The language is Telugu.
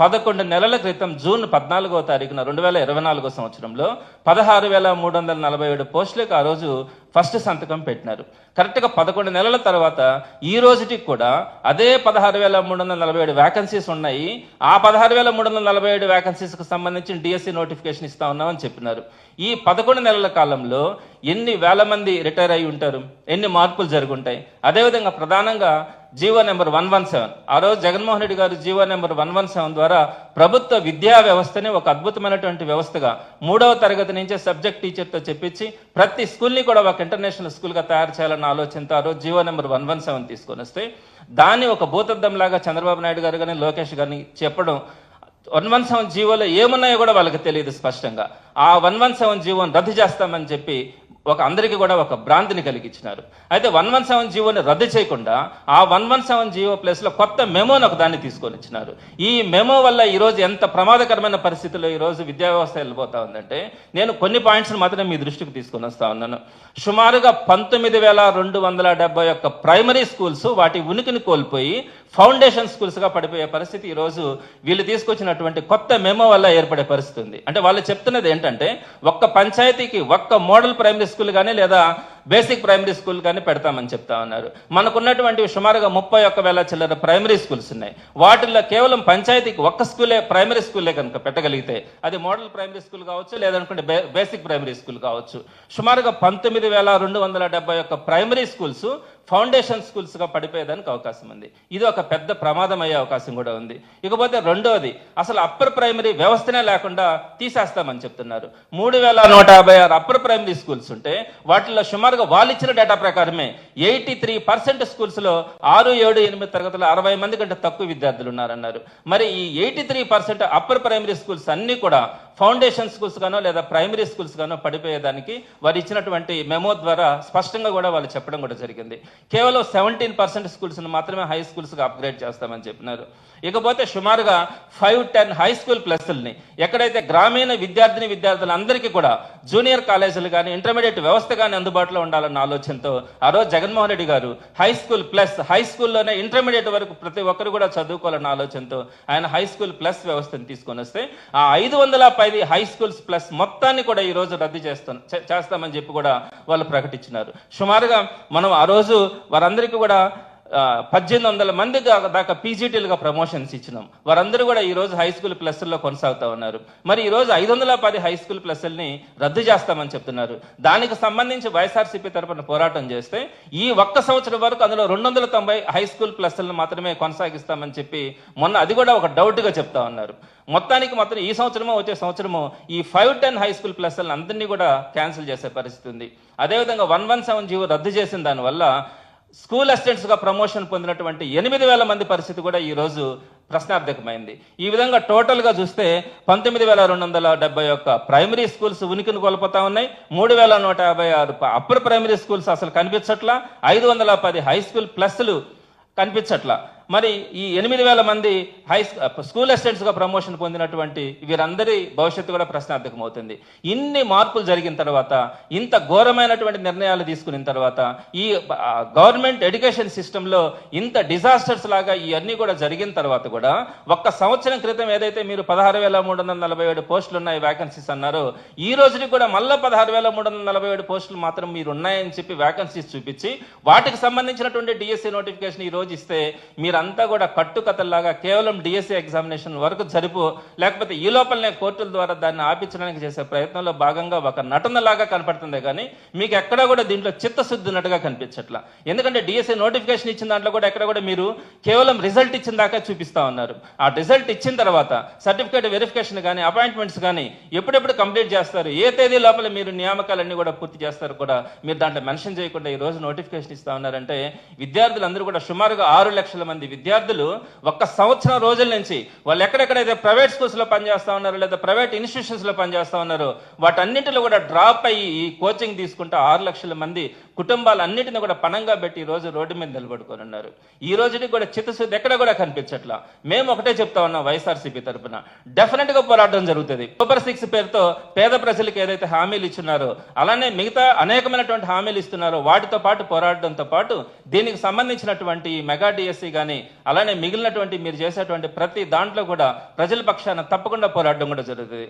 పదకొండు నెలల క్రితం జూన్ పద్నాలుగో తారీఖున రెండు వేల ఇరవై నాలుగో సంవత్సరంలో పదహారు వేల మూడు వందల నలభై ఏడు పోస్టులకు ఆ రోజు ఫస్ట్ సంతకం పెట్టినారు. కరెక్ట్గా పదకొండు నెలల తర్వాత ఈ రోజుకి కూడా అదే పదహారు వేల మూడు వందల నలభై ఏడు వ్యాకన్సీస్ ఉన్నాయి. ఆ పదహారు వేల మూడు వందల నలభై ఏడు వ్యాకన్సీస్కి సంబంధించిన డిఎస్సి నోటిఫికేషన్ ఇస్తా ఉన్నామని చెప్పినారు. ఈ పదకొండు నెలల కాలంలో ఎన్ని వేల మంది రిటైర్ అయి ఉంటారు ఎన్ని మార్పులు జరుగుంటాయి. అదేవిధంగా ప్రధానంగా G O number one one seven. ఆ రోజు జగన్మోహన్ రెడ్డి గారు G O number one one seven ద్వారా ప్రభుత్వ విద్యా వ్యవస్థని ఒక అద్భుతమైనటువంటి వ్యవస్థగా మూడవ తరగతి నుంచే సబ్జెక్ట్ టీచర్తో చెప్పించి ప్రతి స్కూల్ని కూడా ఒక ఇంటర్నేషనల్ స్కూల్గా తయారు చేయాలన్న ఆలోచనతో ఆ రోజు G O number one one seven తీసుకొని వస్తే దాన్ని ఒక భూతద్దంలాగా చంద్రబాబు నాయుడు గారు కానీ లోకేష్ గారిని చెప్పడం వన్ వన్ సెవెన్ జీవోలో ఏమున్నాయో కూడా వాళ్ళకి తెలియదు స్పష్టంగా. ఆ వన్ వన్ సెవెన్ జీవోని రద్దు చేస్తామని చెప్పి ఒక అందరికీ కూడా ఒక భ్రాంతిని కలిగించినారు. అయితే వన్ వన్ సెవెన్ జీవోని రద్దు చేయకుండా ఆ వన్ వన్ సెవెన్ జీవో ప్లేస్లో కొత్త మెమోని ఒక దాన్ని తీసుకొని ఇచ్చినారు. ఈ మెమో వల్ల ఈరోజు ఎంత ప్రమాదకరమైన పరిస్థితుల్లో ఈరోజు విద్యా వ్యవస్థ వెళ్ళిపోతా ఉందంటే నేను కొన్ని పాయింట్స్ మాత్రమే మీ దృష్టికి తీసుకొని వస్తా ఉన్నాను. సుమారుగా పంతొమ్మిది వేల రెండు వందల డెబ్బై ఒక్క ప్రైమరీ స్కూల్స్ వాటి ఉనికిని కోల్పోయి ఫౌండేషన్ స్కూల్స్గా పడిపోయే పరిస్థితి ఈరోజు వీళ్ళు తీసుకొచ్చినటువంటి కొత్త మెమో వల్ల ఏర్పడే పరిస్థితి ఉంది. అంటే వాళ్ళు చెప్తున్నది ఏంటంటే ఒక్క పంచాయతీకి ఒక్క మోడల్ ప్రైమరీ స్కూల్ కానీ లేదా బేసిక్ ప్రైమరీ స్కూల్ కానీ పెడతామని చెప్తా ఉన్నారు. మనకున్నటువంటి సుమారుగా ముప్పై ఒక్క వేల చిల్లర ప్రైమరీ స్కూల్స్ ఉన్నాయి. వాటిల్లో కేవలం పంచాయతీకి ఒక్క స్కూలే ప్రైమరీ స్కూలే కనుక పెట్టగలిగితే అది మోడల్ ప్రైమరీ స్కూల్ కావచ్చు లేదనుకుంటే బేసిక్ ప్రైమరీ స్కూల్ కావచ్చు. సుమారుగా పంతొమ్మిది వేల రెండు వందల డెబ్బై ఒక్క ప్రైమరీ స్కూల్స్ ఫౌండేషన్ స్కూల్స్గా పడిపోయేదానికి అవకాశం ఉంది. ఇది ఒక పెద్ద ప్రమాదం అయ్యే అవకాశం కూడా ఉంది. ఇకపోతే రెండవది అసలు అప్పర్ ప్రైమరీ వ్యవస్థనే లేకుండా తీసేస్తామని చెప్తున్నారు. మూడు వేల నూట యాభై ఆరు అప్పర్ ప్రైమరీ స్కూల్స్ ఉంటే వాటిలో సుమారుగా వాళ్ళు ఇచ్చిన డేటా ప్రకారమే ఎయిటీ త్రీ పర్సెంట్ స్కూల్స్లో ఆరు ఏడు ఎనిమిది తరగతులు అరవై మంది కంటే తక్కువ విద్యార్థులు ఉన్నారన్నారు. మరి ఈ eighty three percent upper primary schools అన్నీ కూడా ఫౌండేషన్ స్కూల్స్ గానో లేదా ప్రైమరీ స్కూల్స్ గానో పడిపోయేదానికి వారు ఇచ్చినటువంటి మెమో ద్వారా స్పష్టంగా కూడా వాళ్ళు చెప్పడం కూడా జరిగింది. కేవలం సెవెంటీన్ పర్సెంట్ స్కూల్స్ని మాత్రమే హై స్కూల్స్గా అప్గ్రేడ్ చేస్తామని చెప్పినారు. ఇకపోతే సుమారుగా ఫైవ్ టెన్ హై స్కూల్ ప్లస్ల్ని ఎక్కడైతే గ్రామీణ విద్యార్థిని విద్యార్థులందరికీ కూడా జూనియర్ కాలేజీలు కానీ ఇంటర్మీడియట్ వ్యవస్థ కానీ అందుబాటులో ఉండాలన్న ఆలోచనతో ఆ రోజు జగన్మోహన్ రెడ్డి గారు హై స్కూల్ ప్లస్ హై స్కూల్లోనే ఇంటర్మీడియట్ వరకు ప్రతి ఒక్కరు కూడా చదువుకోవాలన్న ఆలోచనతో ఆయన హై స్కూల్ ప్లస్ వ్యవస్థను తీసుకొని వస్తే ఆ ఐదు వందల పది హై స్కూల్స్ ప్లస్ మొత్తాన్ని కూడా ఈ రోజు రద్దు చేస్తాం చేస్తామని చెప్పి కూడా వాళ్ళు ప్రకటించినారు. సుమారుగా మనం ఆ రోజు వారందరికీ కూడా పద్దెనిమిది వందల మంది దాకా పీజీటీలుగా ప్రమోషన్స్ ఇచ్చినాం. వారందరూ కూడా ఈరోజు హై స్కూల్ ప్లస్ల్లో కొనసాగుతా ఉన్నారు. మరి ఈ రోజు ఐదు వందల పది హై స్కూల్ ప్లస్ల్ని రద్దు చేస్తామని చెప్తున్నారు. దానికి సంబంధించి వైఎస్ఆర్సీపీ తరపున పోరాటం చేస్తే ఈ ఒక్క సంవత్సరం వరకు అందులో రెండు వందల తొంభై హై స్కూల్ ప్లస్లను మాత్రమే కొనసాగిస్తామని చెప్పి మొన్న అది కూడా ఒక డౌట్గా చెప్తా ఉన్నారు. మొత్తానికి మాత్రం ఈ సంవత్సరమో వచ్చే సంవత్సరమో ఈ ఫైవ్ టెన్ హై స్కూల్ ప్లస్లను అందరినీ కూడా క్యాన్సిల్ చేసే పరిస్థితి ఉంది. అదేవిధంగా వన్ వన్ సెవెన్ జీవో రద్దు చేసిన దానివల్ల స్కూల్ అసిస్టెంట్స్గా ప్రమోషన్ పొందినటువంటి ఎనిమిది వేల మంది పరిస్థితి కూడా ఈరోజు ప్రశ్నార్థకమైంది. ఈ విధంగా టోటల్గా చూస్తే పంతొమ్మిది వేల రెండు వందల డెబ్బై ఒక్క ప్రైమరీ స్కూల్స్ ఉనికిని కోల్పోతా ఉన్నాయి. మూడు వేల నూట యాభై ఆరు అప్పర్ ప్రైమరీ స్కూల్స్ అసలు కనిపించట్లా. ఐదు వందల పది హై స్కూల్ ప్లస్లు కనిపించట్లా. మరి ఈ ఎనిమిది వేల మంది హై స్కూల్ అసిస్టెంట్స్గా ప్రమోషన్ పొందినటువంటి వీరందరి భవిష్యత్తు కూడా ప్రశ్నార్థకం అవుతుంది ఇన్ని మార్పులు జరిగిన తర్వాత ఇంత ఘోరమైనటువంటి నిర్ణయాలు తీసుకున్న తర్వాత ఈ గవర్నమెంట్ ఎడ్యుకేషన్ సిస్టంలో ఇంత డిజాస్టర్స్ లాగా ఇవన్నీ కూడా జరిగిన తర్వాత కూడా ఒక్క సంవత్సరం క్రితం ఏదైతే మీరు పదహారు వేల మూడు వందల నలభై ఏడు పోస్టులు ఉన్నాయి వ్యాకన్సీస్ అన్నారో ఈ రోజుకి కూడా మళ్ళీ పదహారు వేల మూడు వందల నలభై ఏడు పోస్టులు మాత్రం మీరు ఉన్నాయని చెప్పి వ్యాకన్సీస్ చూపించి వాటికి సంబంధించినటువంటి డిఎస్సి నోటిఫికేషన్ ఈ రోజు ఇస్తే మీరు ఇదంతా కూడా కట్టుకథల్లాగా కేవలం డిఎస్సి ఎగ్జామినేషన్ వరకు సరిపో లేకపోతే ఈ లోపలనే కోర్టుల ద్వారా దాన్ని ఆపించడానికి చేసే ప్రయత్నంలో భాగంగా ఒక నటనలాగా కనపడుతుంది కానీ మీకు ఎక్కడా కూడా దీంట్లో చిత్తశుద్ధి నటుగా కనిపించట్లా. ఎందుకంటే డిఎస్సి నోటిఫికేషన్ ఇచ్చిన దాంట్లో కూడా ఎక్కడ కూడా మీరు కేవలం రిజల్ట్ ఇచ్చిన దాకా చూపిస్తా ఉన్నారు. ఆ రిజల్ట్ ఇచ్చిన తర్వాత సర్టిఫికేట్ వెరిఫికేషన్ కానీ అపాయింట్మెంట్స్ కానీ ఎప్పుడెప్పుడు కంప్లీట్ చేస్తారు ఏ తేదీ లోపల మీరు నియామకాలన్నీ కూడా పూర్తి చేస్తారు కూడా మీరు దాంట్లో మెన్షన్ చేయకుండా ఈ రోజు నోటిఫికేషన్ ఇస్తా ఉన్నారంటే విద్యార్థులందరూ కూడా సుమారుగా ఆరు లక్షల మంది విద్యార్థులు ఒక్క సంవత్సరం రోజుల నుంచి వాళ్ళు ఎక్కడెక్కడైతే ప్రైవేట్ స్కూల్స్లో పనిచేస్తూ పనిచేస్తా ఉన్నారో లేదా ప్రైవేట్ ఇన్స్టిట్యూషన్స్లో పనిచేస్తూ పనిచేస్తా ఉన్నారో వాటన్నింటిలో కూడా డ్రాప్ అయ్యి ఈ కోచింగ్ తీసుకుంటే ఆరు లక్షల మంది కుటుంబాలన్నిటిని కూడా పణంగా పెట్టి ఈరోజు రోజు రోడ్డు మీద నిలబడుకొని ఉన్నారు. ఈ రోజుకి కూడా చిత్తశుద్ధి ఎక్కడ కూడా కనిపించట్లా. మేము ఒకటే చెప్తా ఉన్నాం వైఎస్ఆర్సీపీ తరఫున డెఫినెట్గా పోరాటం జరుగుతుంది. సూపర్ సిక్స్ పేరుతో పేద ప్రజలకు ఏదైతే హామీలు ఇచ్చున్నారో అలానే మిగతా అనేకమైనటువంటి హామీలు ఇస్తున్నారో వాటితో పాటు పోరాడటంతో పాటు దీనికి సంబంధించినటువంటి మెగా డిఎస్సి కానీ అలానే మిగిలినటువంటి మీరు చేసేటువంటి ప్రతి దాంట్లో కూడా ప్రజల పక్షాన తప్పకుండా పోరాడడం కూడా జరుగుతుంది.